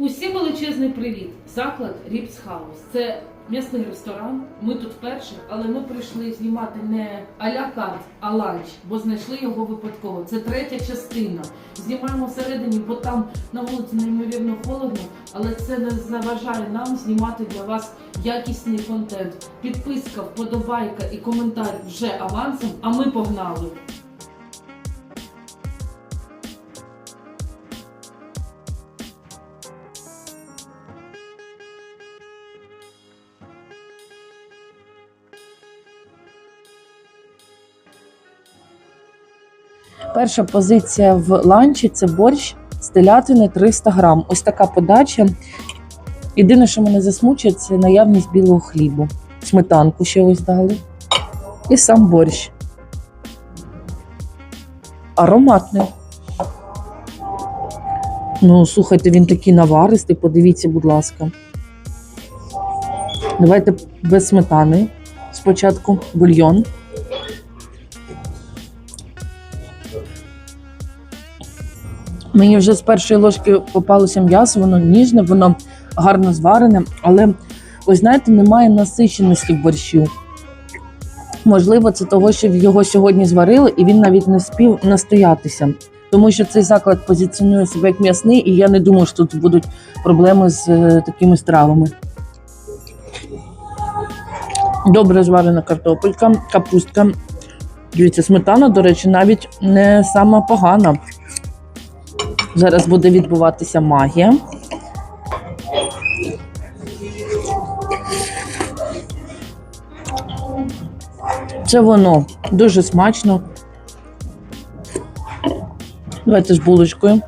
Усім величезний привіт! Заклад Ріпс Хаус. Це м'ясний ресторан. Ми тут вперше, але ми прийшли знімати не а-ля а ланч, бо знайшли його випадково. Це третя частина. Знімаємо всередині, бо там на вулиці неймовірно холодно, але це не заважає нам знімати для вас якісний контент. Підписка, вподобайка і коментар вже авансом. А ми погнали! Перша позиція в ланчі це борщ з телятини 300 грам. Ось така подача. Єдине, що мене засмучує, це наявність білого хлібу. Сметанку ще ось дали. І сам борщ. Ароматний. Ну, слухайте, він такий наваристий, подивіться, будь ласка. Давайте без сметани. Спочатку бульйон. Мені вже з першої ложки попалося м'ясо, воно ніжне, воно гарно зварене, але ось знаєте, немає насиченості в борщу. Можливо, це того, що його сьогодні зварили, і він навіть не спів настоятися. Тому що цей заклад позиціонує себе як м'ясний, і я не думаю, що тут будуть проблеми з е, такими стравами. Добре зварена картопелька, капустка. Дивіться, сметана, до речі, навіть не сама погана. Зараз буде відбуватися магія. Це воно дуже смачно. Давайте з булочкою.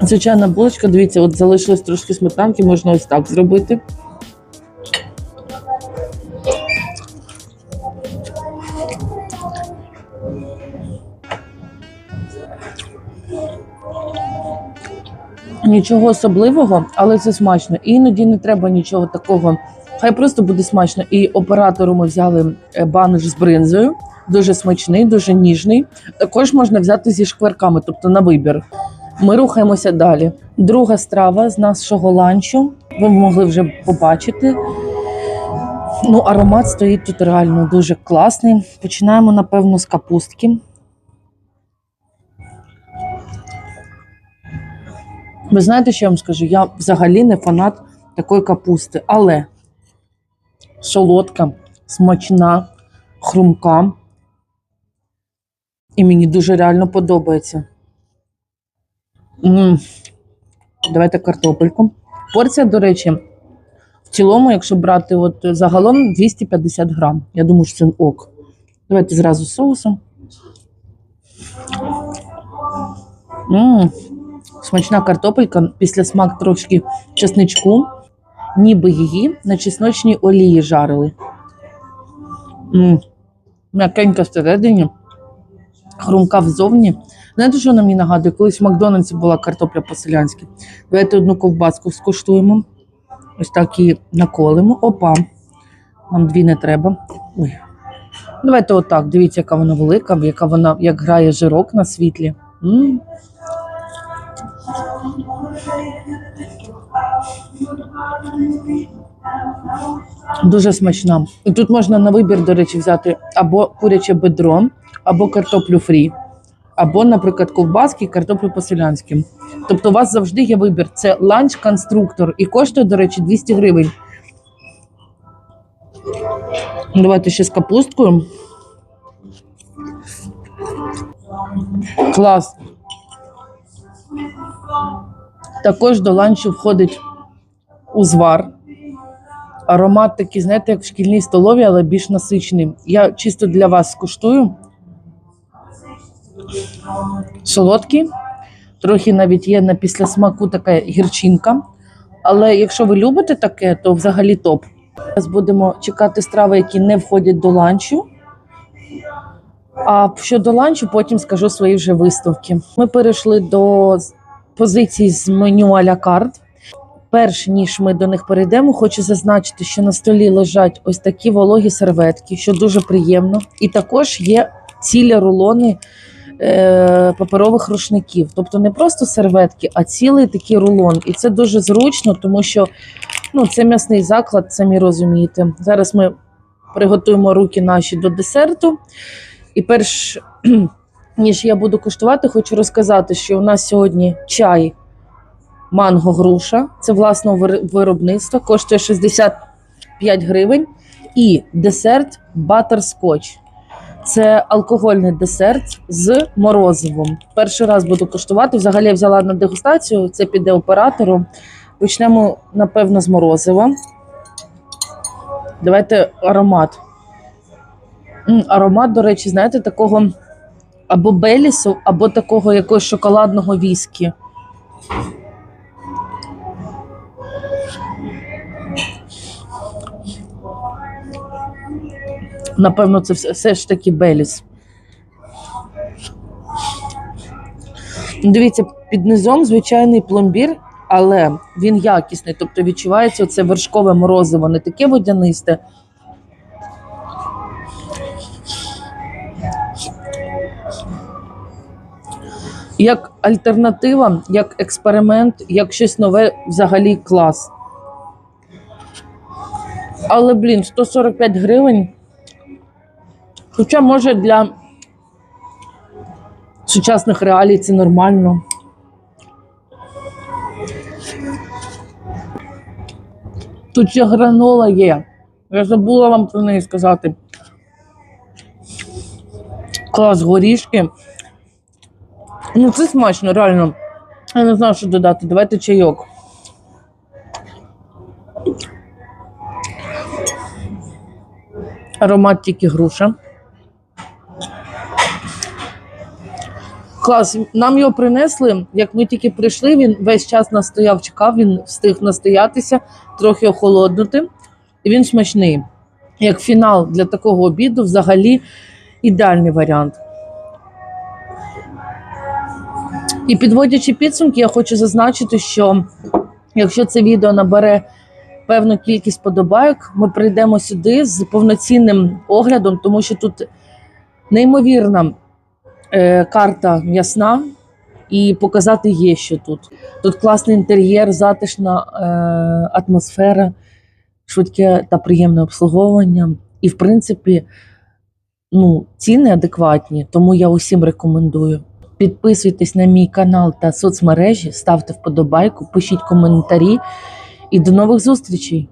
Звичайна булочка, дивіться, от залишилось трошки сметанки, можна ось так зробити. Нічого особливого, але це смачно. І іноді не треба нічого такого. Хай просто буде смачно. І оператору ми взяли е, з бринзою. Дуже смачний, дуже ніжний. Також можна взяти зі шкварками, тобто на вибір. Ми рухаємося далі. Друга страва з нашого ланчу. Ви могли вже побачити. Ну, аромат стоїть тут реально дуже класний. Починаємо, напевно, з капустки. Ви знаєте, що я вам скажу? Я взагалі не фанат такої капусти, але солодка, смачна, хрумка. І мені дуже реально подобається. м Давайте картопельку. Порція, до речі, в цілому, якщо брати от загалом 250 грам. Я думаю, що це ок. Давайте зразу з соусом. Мм, смачна картопелька, після смак трошки чесничку, ніби її на чесночній олії жарили. М'якенька всередині, хрумка взовні. Знаєте, що вона мені нагадує? Колись в Макдональдсі була картопля по-селянськи. Давайте одну ковбаску скуштуємо. Ось так її наколимо. Опа. Нам дві не треба. Ой. Давайте отак. Дивіться, яка вона велика, яка вона як грає жирок на світлі. м Дуже смачна. І тут можна на вибір, до речі, взяти або куряче бедро, або картоплю фрі, або, наприклад, ковбаски картоплю по-селянськи. Тобто у вас завжди є вибір. Це ланч-конструктор і коштує, до речі, 200 гривень. Давайте ще з капусткою. Клас. Також до ланчу входить узвар. Аромат такий, знаєте, як в шкільній столові, але більш насичений. Я чисто для вас скуштую. Солодкий. Трохи навіть є на післясмаку така гірчинка. Але якщо ви любите таке, то взагалі топ. Зараз будемо чекати страви, які не входять до ланчу. А щодо ланчу, потім скажу свої вже виставки. Ми перейшли до позицій з меню а-ля карт. Перш ніж ми до них перейдемо, хочу зазначити, що на столі лежать ось такі вологі серветки, що дуже приємно. І також є цілі рулони е, паперових рушників. Тобто не просто серветки, а цілий такий рулон. І це дуже зручно, тому що ну, це м'ясний заклад, самі розумієте. Зараз ми приготуємо руки наші до десерту. І перш ніж я буду куштувати, хочу розказати, що у нас сьогодні чай манго груша. Це власного виробництва, коштує 65 гривень. І десерт батерскотч. Це алкогольний десерт з морозивом. Перший раз буду куштувати. Взагалі я взяла на дегустацію, це піде оператору. Почнемо, напевно, з морозива. Давайте аромат. Аромат, до речі, знаєте, такого або белісу, або такого якогось шоколадного віскі. Напевно, це все ж таки Беліс. Дивіться, під низом звичайний пломбір, але він якісний. Тобто відчувається це вершкове морозиво, не таке водянисте. Як альтернатива, як експеримент, як щось нове, взагалі клас. Але, блін, 145 гривень. Хоча, може, для сучасних реалій це нормально. Тут ще гранола є. Я забула вам про неї сказати. Клас горішки. Ну, це смачно, реально. Я не знаю, що додати. Давайте чайок. Аромат тільки груша. Клас, нам його принесли. Як ми тільки прийшли, він весь час настояв, чекав, він встиг настоятися, трохи охолоднути. І він смачний. Як фінал для такого обіду, взагалі ідеальний варіант. І підводячи підсумки, я хочу зазначити, що якщо це відео набере певну кількість подобайок, ми прийдемо сюди з повноцінним оглядом, тому що тут неймовірна е, карта м'ясна, і показати є що тут. Тут класний інтер'єр, затишна е, атмосфера, швидке та приємне обслуговування. І, в принципі, ну, ціни адекватні, тому я усім рекомендую. Підписуйтесь на мій канал та соцмережі, ставте вподобайку, пишіть коментарі і до нових зустрічей!